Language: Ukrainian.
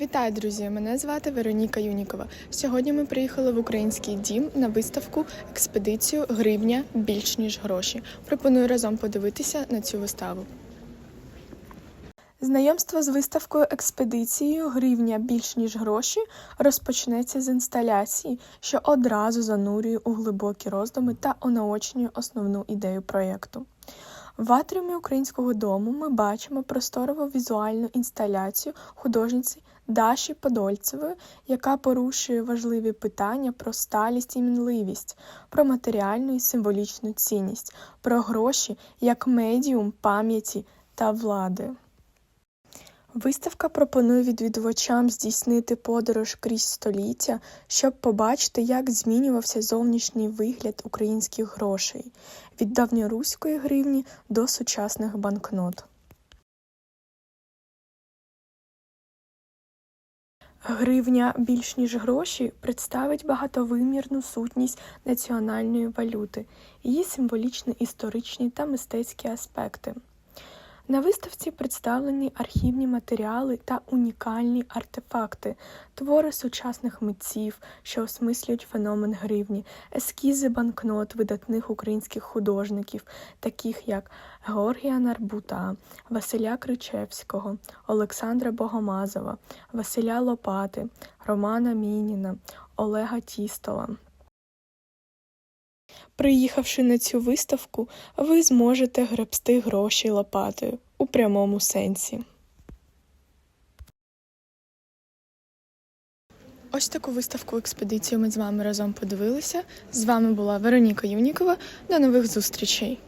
Вітаю, друзі! Мене звати Вероніка Юнікова. Сьогодні ми приїхали в український дім на виставку експедицію Гривня більш ніж гроші. Пропоную разом подивитися на цю виставу. Знайомство з виставкою експедицією Гривня більш ніж гроші розпочнеться з інсталяції, що одразу занурює у глибокі роздуми та онаочнює основну ідею проєкту. В атріумі українського дому ми бачимо просторову візуальну інсталяцію художниці Даші Подольцевої, яка порушує важливі питання про сталість і мінливість, про матеріальну і символічну цінність, про гроші як медіум пам'яті та влади. Виставка пропонує відвідувачам здійснити подорож крізь століття, щоб побачити, як змінювався зовнішній вигляд українських грошей від давньоруської гривні до сучасних банкнот. Гривня більш ніж гроші представить багатовимірну сутність національної валюти, її символічні історичні та мистецькі аспекти. На виставці представлені архівні матеріали та унікальні артефакти, твори сучасних митців, що осмислюють феномен гривні, ескізи банкнот видатних українських художників, таких як Георгія Нарбута, Василя Кричевського, Олександра Богомазова, Василя Лопати, Романа Мініна, Олега Тістола. Приїхавши на цю виставку, ви зможете гребсти гроші лопатою у прямому сенсі. Ось таку виставку експедицію ми з вами разом подивилися. З вами була Вероніка Юнікова. До нових зустрічей!